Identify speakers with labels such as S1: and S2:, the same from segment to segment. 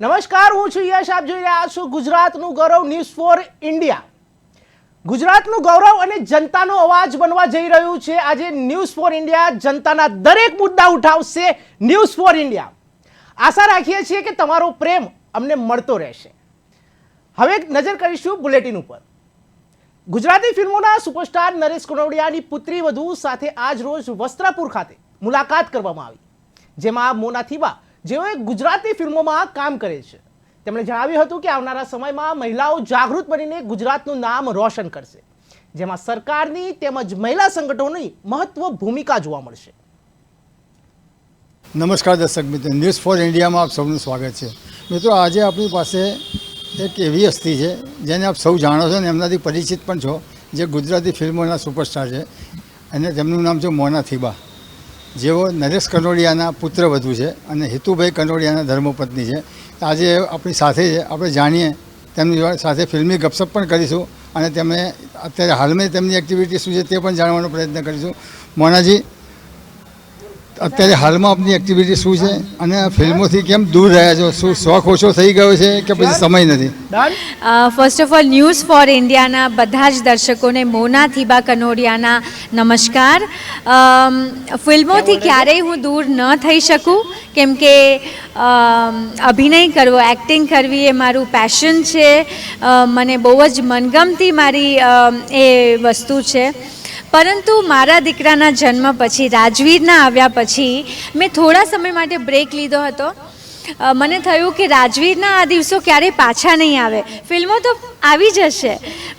S1: નમસ્કાર, હું છું યશ. આપ જોઈ રહ્યા છો ગુજરાતનું ગૌરવ ન્યૂઝ ફોર ઇન્ડિયા. ગુજરાતનું ગૌરવ અને જનતાનો અવાજ બનવા જઈ રહ્યું છે. આજે ન્યૂઝ ફોર ઇન્ડિયા જનતાના દરેક મુદ્દા ઉઠાવશે ન્યૂઝ ફોર ઇન્ડિયા. આશા રાખીએ છીએ કે તમારો પ્રેમ અમને મળતો રહેશે. હવે નજર કરીશું બુલેટિન ઉપર. ગુજરાતી ફિલ્મોના સુપરસ્ટાર નરેશ કનોડિયાની પુત્રી વધુ સાથે આજ રોજ વસ્ત્રાપુર ખાતે મુલાકાત કરવામાં આવી, જેમાં મોના થીબા જેઓએ ગુજરાતી ફિલ્મોમાં કામ કરે છે. તેમણે જણાવ્યું હતું કે આવનારા સમયમાં મહિલાઓ જાગૃત બનીને ગુજરાતનું નામ રોશન કરશે, જેમાં સરકારની તેમજ મહિલા સંગઠનોની મહત્વ ભૂમિકા જોવા મળશે.
S2: નમસ્કાર દર્શક મિત્રો ન્યૂઝ ફોર ઇન્ડિયામાં આપ સૌનું સ્વાગત છે. મિત્રો, આજે આપણી પાસે એક એવી હસ્તી છે, જેને આપ સૌ જાણો છો અને એમનાથી પરિચિત પણ છો, જે ગુજરાતી ફિલ્મોના સુપરસ્ટાર છે. અને તેમનું નામ છે મોના થીબા. જેઓ નરેશ કનોડિયાના પુત્રવધુ છે અને હિતુભાઈ કનોડિયાના ધર્મપત્ની છે. આજે આપણી સાથે છે આપણે જાણીએ, તેમની સાથે ફિલ્મી ગપસપ પણ કરીશું અને તેમણે અત્યારે હાલમાં તેમની એક્ટિવિટી શું છે તે પણ જાણવાનો પ્રયત્ન કરીશું. મોનાજી અત્યારે હાલમાં આપની એક્ટિવિટી શું છે? અને ફિલ્મોથી કેમ દૂર રહ્યા છો? શું શોખ ઓછો થઈ ગયો છે કે પછી સમય નથી?
S3: First of all news for ઇન્ડિયાના બધા જ દર્શકોને મોના થીબા કનોડિયાના નમસ્કાર. ફિલ્મોથી ક્યારેય હું દૂર ન થઈ શકું કેમ કે અભિનય કરવો એક્ટિંગ કરવી એ મારું પેશન છે. મને બહુ જ મનગમતી મારી એ વસ્તુ છે. પરંતુ મારા દીકરાના જન્મ પછી, રાજવીરના આવ્યા પછી મેં થોડા સમય માટે બ્રેક લીધો હતો. મને થયું કે રાજવીરના આ દિવસો ક્યારેય પાછા નહીં આવે. ફિલ્મો તો આવી જશે.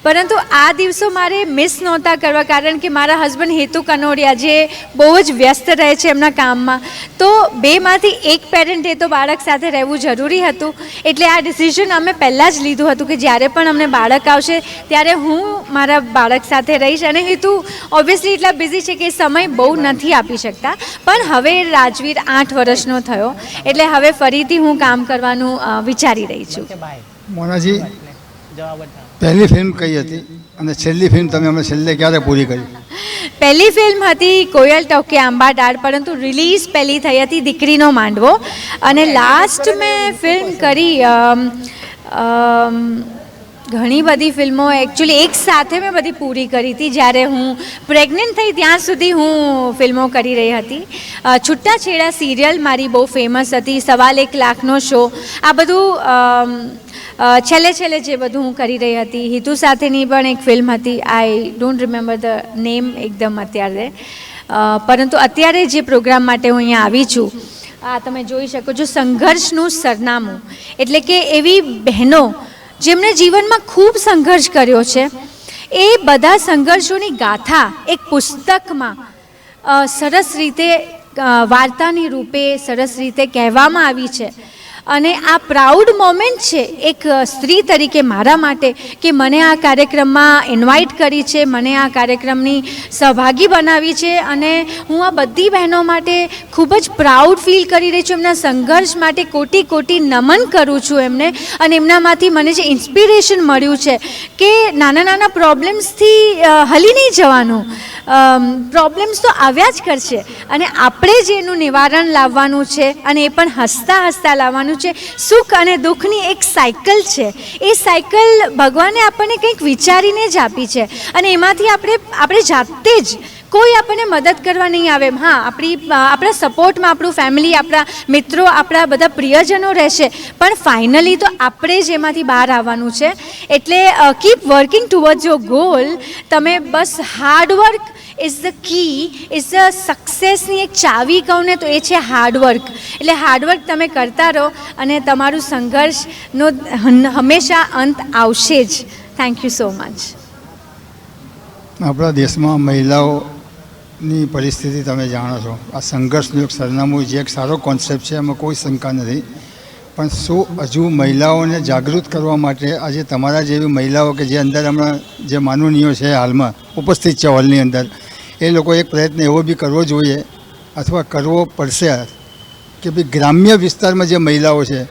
S3: પરંતુ આ દિવસો મારે મિસ નહોતા કરવા કારણ કે મારા હસબન્ડ હેતુ કનોડિયા જે બહુ જ વ્યસ્ત રહે છે એમના કામમાં. તો બેમાંથી એક પેરેન્ટે તો બાળક સાથે રહેવું જરૂરી હતું. એટલે આ ડિસિઝન અમે પહેલાં જ લીધું હતું કે જ્યારે પણ અમને બાળક આવશે ત્યારે હું મારા બાળક સાથે રહીશ. અને હેતુ ઓબ્વિયસલી એટલા બિઝી છે કે એ સમય બહુ નથી આપી શકતા. પણ હવે રાજવીર આઠ વર્ષનો થયો. એટલે હવે ફરીથી હું કામ કરવાનું વિચારી રહી છું.
S2: મોનાજી
S1: જવાબ જ
S2: પહેલી ફિલ્મ કઈ હતી અને છેલ્લી ફિલ્મ તમે અમે છેલ્લે ક્યારે પૂરી કરી?
S3: પહેલી ફિલ્મ હતી કોયલ ટોકે આંબા ડાળ પરંતુ રિલીઝ પહેલી થઈ હતી દીકરીનો માંડવો. અને લાસ્ટ મેં ફિલ્મ કરી ઘણી બધી ફિલ્મો. એકચ્યુઅલી એક સાથે મેં બધી પૂરી કરી હતી જ્યારે હું પ્રેગ્નન્ટ થઈ ત્યાં સુધી હું ફિલ્મો કરી રહી હતી. છૂટાછેડા સિરિયલ મારી બહુ ફેમસ હતી સવાલ એક લાખનો શો આ બધું છેલ્લે છેલ્લે જે બધું હું કરી રહી હતી, હિતુ સાથેની પણ એક ફિલ્મ હતી. I don't remember the name એકદમ અત્યારે. પરંતુ અત્યારે જે પ્રોગ્રામ માટે હું અહીંયા આવી છું, આ તમે જોઈ શકો છો, સંઘર્ષનું સરનામું. એટલે કે એવી બહેનો જેમણે જીવનમાં ખૂબ સંઘર્ષ કર્યો છે, એ બધા સંઘર્ષોની ગાથા એક પુસ્તકમાં સરસ રીતે વાર્તાની રૂપે સરસ રીતે કહેવામાં આવી છે. અને આ પ્રાઉડ મોમેન્ટ છે એક સ્ત્રી તરીકે મારા માટે કે મને આ કાર્યક્રમમાં ઇન્વાઇટ કરી છે, મને આ કાર્યક્રમની સહભાગી બનાવી છે અને હું આ બધી બહેનો માટે ખૂબ જ પ્રાઉડ ફીલ કરી રહી છું, એમના સંઘર્ષ માટે કોટી કોટી નમન કરું છું એમને અને એમનામાંથી મને જે ઇન્સ્પિરેશન મળ્યું છે કે નાના નાના પ્રોબ્લેમ્સથી હલી નહીં જવાનું. પ્રોબ્લેમ્સ તો આવ્યા જ કરશે અને આપણે જ એનું નિવારણ લાવવાનું છે અને એ પણ હસતા હસતા લાવવાનું છે. સુખ અને દુઃખની એક સાયકલ છે. એ સાયકલ ભગવાને આપણને કંઈક વિચારીને જ આપી છે. અને એમાંથી આપણે આપણે જાતે જ કોઈ આપણને મદદ કરવા નહીં આવે. હા, આપણી આપણા સપોર્ટમાં આપણું ફેમિલી આપણા મિત્રો, આપણા બધા પ્રિયજનો રહેશે. પણ ફાઇનલી તો આપણે જ એમાંથી બહાર આવવાનું છે. એટલે keep working toward your goal તમે બસ hard work is the key is the સક્સેસની એક ચાવી કહું ને તો એ છે હાર્ડવર્ક એટલે હાર્ડવર્ક તમે કરતા રહો અને તમારું સંઘર્ષનો હંમેશા અંત આવશે જ. થેન્ક યુ સો મચ
S2: આપણા દેશમાં મહિલાઓની પરિસ્થિતિ તમે જાણો છો. આ સંઘર્ષનું એક સરનામું જે એક સારો કોન્સેપ્ટ છે, એમાં કોઈ શંકા નથી. પણ શું હજુ મહિલાઓને જાગૃત કરવા માટે આજે તમારા જેવી મહિલાઓ કે જે અંદર હમણાં જે માનવનીયો છે હાલમાં, ઉપસ્થિત છે હોલની અંદર, એ લોકો એક પ્રયત્ન એવો બી કરવો જોઈએ અથવા કરવો પડશે કે ભાઈ ગ્રામ્ય વિસ્તારમાં જે મહિલાઓ છે,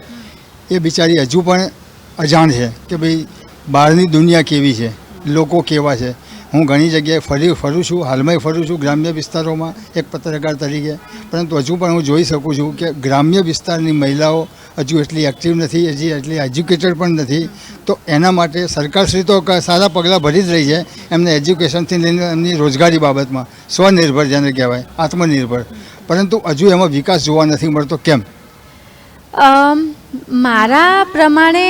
S2: એ બિચારી હજુ પણ અજાણ છે કે ભાઈ બહારની દુનિયા કેવી છે, લોકો કેવા છે. હું ઘણી જગ્યાએ ફરી, ફરું છું. હાલમાં ફરું છું ગ્રામ્ય વિસ્તારોમાં, એક પત્રકાર તરીકે. પરંતુ હજુ પણ હું જોઈ શકું છું કે ગ્રામ્ય વિસ્તારની મહિલાઓ હજુ એટલી એક્ટિવ નથી, હજી એટલી એજ્યુકેટેડ પણ નથી. તો એના માટે સરકારશ્રી તો સારા પગલાં ભરી જ રહી છે એમને એજ્યુકેશનથી લઈને એમની રોજગારી બાબતમાં. સ્વનિર્ભર જેને કહેવાય, આત્મનિર્ભર. પરંતુ હજુ એમાં વિકાસ જોવા નથી મળતો. કેમ?
S3: મારા પ્રમાણે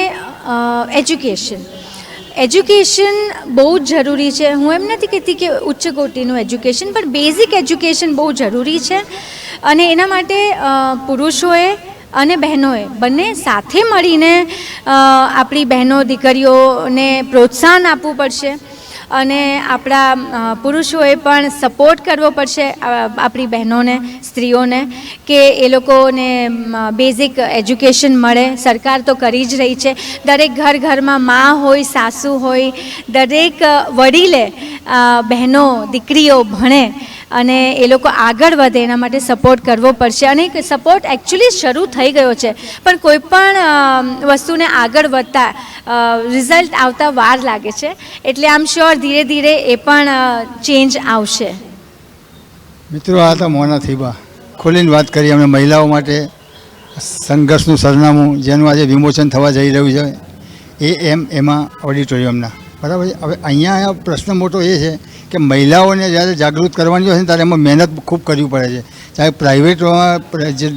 S3: એજ્યુકેશન એજ્યુકેશન બહુ જ જરૂરી છે. હું એમ નથી કહેતી કે ઉચ્ચ કોટીનું એજ્યુકેશન પણ બેઝિક એજ્યુકેશન બહુ જરૂરી છે. અને એના માટે પુરુષોએ અને બહેનોએ બંને સાથે મળીને આપણી બહેનો, દીકરીઓને પ્રોત્સાહન આપવું પડશે. અને આપણા પુરુષોએ પણ સપોર્ટ કરવો પડશે આપણી બહેનોને, સ્ત્રીઓને, કે એ લોકોને બેઝિક એજ્યુકેશન મળે. સરકાર તો કરી જ રહી છે. દરેક ઘર ઘરમાં મા હોય, સાસુ હોય, દરેક વડીલે બહેનો, દીકરીઓ ભણે. અને એ લોકો આગળ વધે, એના માટે સપોર્ટ કરવો પડશે. અને સપોર્ટ એકચ્યુઅલી શરૂ થઈ ગયો છે. પણ કોઈ પણ વસ્તુને આગળ વધતા રિઝલ્ટ આવતા વાર લાગે છે. એટલે આમ શ્યોર ધીરે ધીરે એ પણ ચેન્જ આવશે.
S2: મિત્રો, આ હતા મોના થીબા. ખોલીને વાત કરી અમે મહિલાઓ માટે. સંઘર્ષનું સરનામું, જેનું આજે વિમોચન થવા જઈ રહ્યું છે, એ એમ, એમાં ઓડિટોરિયમના બરાબર છે? હવે અહીંયા પ્રશ્ન મોટો એ છે કે મહિલાઓને જ્યારે જાગૃત કરવાની હોય ને ત્યારે એમાં મહેનત ખૂબ કરવી પડે છે. ચાહે પ્રાઇવેટમાં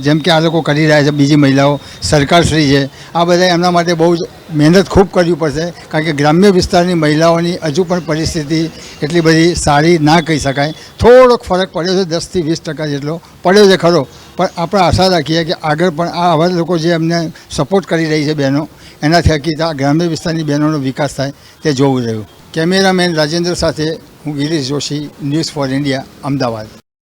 S2: જેમ કે આ લોકો કરી રહ્યા છે, બીજી મહિલાઓ, સરકારશ્રી છે, આ બધા એમના માટે બહુ જ મહેનત ખૂબ કરવી પડશે. કારણ કે ગ્રામ્ય વિસ્તારની મહિલાઓની હજુ પણ પરિસ્થિતિ એટલી બધી સારી ના કહી શકાય. થોડોક ફરક પડ્યો છે, દસથી વીસ ટકા જેટલો પડ્યો છે ખરો. પણ આપણે આશા રાખીએ કે આગળ પણ આ આવા લોકો જે એમને સપોર્ટ કરી રહી છે બહેનો એના થકી ગ્રામ્ય વિસ્તારની બહેનોનો વિકાસ થાય તે જોવું રહ્યું. કેમેરામેન રાજેન્દ્ર સાથે હું Girish Joshi, news for India, Ahmedabad.